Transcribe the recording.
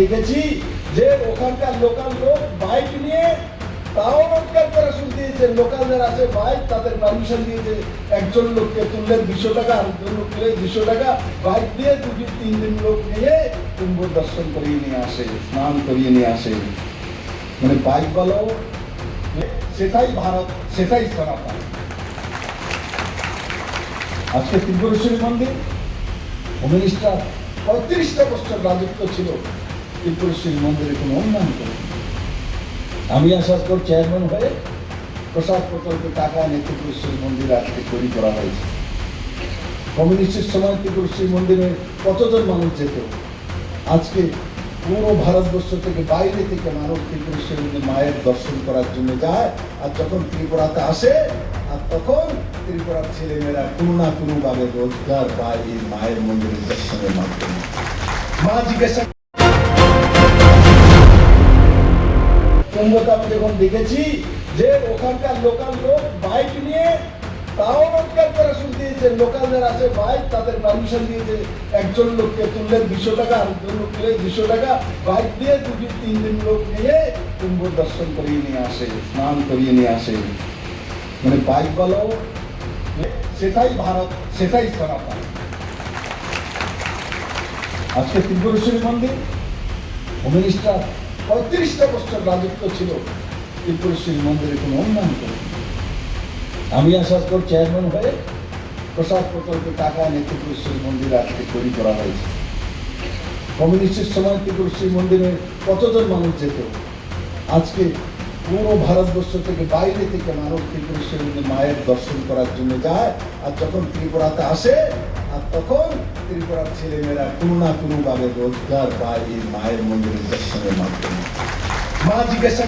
দেখেছি যে ওখানকার লোকাল লোক বাইক নিয়ে তাও রোজগার করে শুরু দিয়েছে লোকাল আছে বাইক তাদের পারমিশন দিয়েছে, একজন লোককে তুললে দুশো টাকা, আরেকজন লোক তুলে দুশো টাকা বাইক দিয়ে দুটি তিন দিন লোক নিয়ে কুম্ভ দর্শন করিয়ে নিয়ে আসে, স্নান করিয়ে নিয়ে আসে। মানে বাইক বলো, সেটাই ভারত, সেটাই সনাতন আজকে ত্রিপুরেশ্বরী মন্দির হোম মিনিস্টার পঁয়ত্রিশটা বছর রাজত্ব ছিল ত্রিপুরেশ্বরী মন্দিরে কোনো উন্নয়ন করে আমি আশা পর চেয়ারম্যান হয়ে প্রসাদ প্রকল্পে টাকা এনে ত্রিপুরেশ্বরী মন্দিরে আজকে তৈরি করা হয়েছে। কমিউনিস্টের সময় ত্রিপুরেশ্বরী মন্দিরে কতজন মানুষ যেত? আজকে পুরো ভারতবর্ষ থেকে বাইরে থেকে মানুষ ত্রিপুরেশ্বরী মন্দির মায়ের দর্শন করার জন্য যায়, আর যখন ত্রিপুরাতে আসে আর তখন ত্রিপুরার ছেলেমেয়েরা কোনো না রোজগার এই মায়ের মন্দিরের দর্শনের মাধ্যমে। মা জিজ্ঞাসা দেখেছি যে ওখানকার লোকাল লোক বাইক নিয়ে তাও রোজগার আছে বাইক তাদের দিয়েছে, একজন লোককে তুললে দুশো টাকা, আরেকজন লোক তুলে দুশো টাকা বাইক দিয়ে দুটি তিন দিন লোক নিয়ে কুম্ভ দর্শন করিয়ে নিয়ে আসে, স্নান করিয়ে নিয়ে আসে। মানে বাইক বলো সেটাই ভারত, সেটাই সনাতন আজকে ত্রিপুরেশ্বরী মন্দির হোম মিনিস্টার পঁয়ত্রিশটা বছর রাজত্ব ছিল, ত্রিপুরেশ্বরী মন্দিরে কোনো উন্নয়ন করে আমি আশা পর চেয়ারম্যান হয়ে প্রসাদ প্রকল্পে টাকা এনে ত্রিপুরেশ্বরী মন্দির আজকে তৈরি করা হয়েছে। কমিউনিস্টের সময় ত্রিপুরেশ্বরী মন্দিরে কতজন মানুষ যেত? আজকে পুরো ভারতবর্ষ থেকে বাইরে থেকে মানব ত্রিপুরেশ্বরী মায়ের দর্শন করার জন্য যায়, আর যখন ত্রিপুরাতে আসে, আর তখন ত্রিপুরার ছেলেমেয়েরা কোনো না কোনোভাবে রোজগার পায় এই মায়ের মন্দিরের দর্শনের মাধ্যমে। মা জিজ্ঞাসা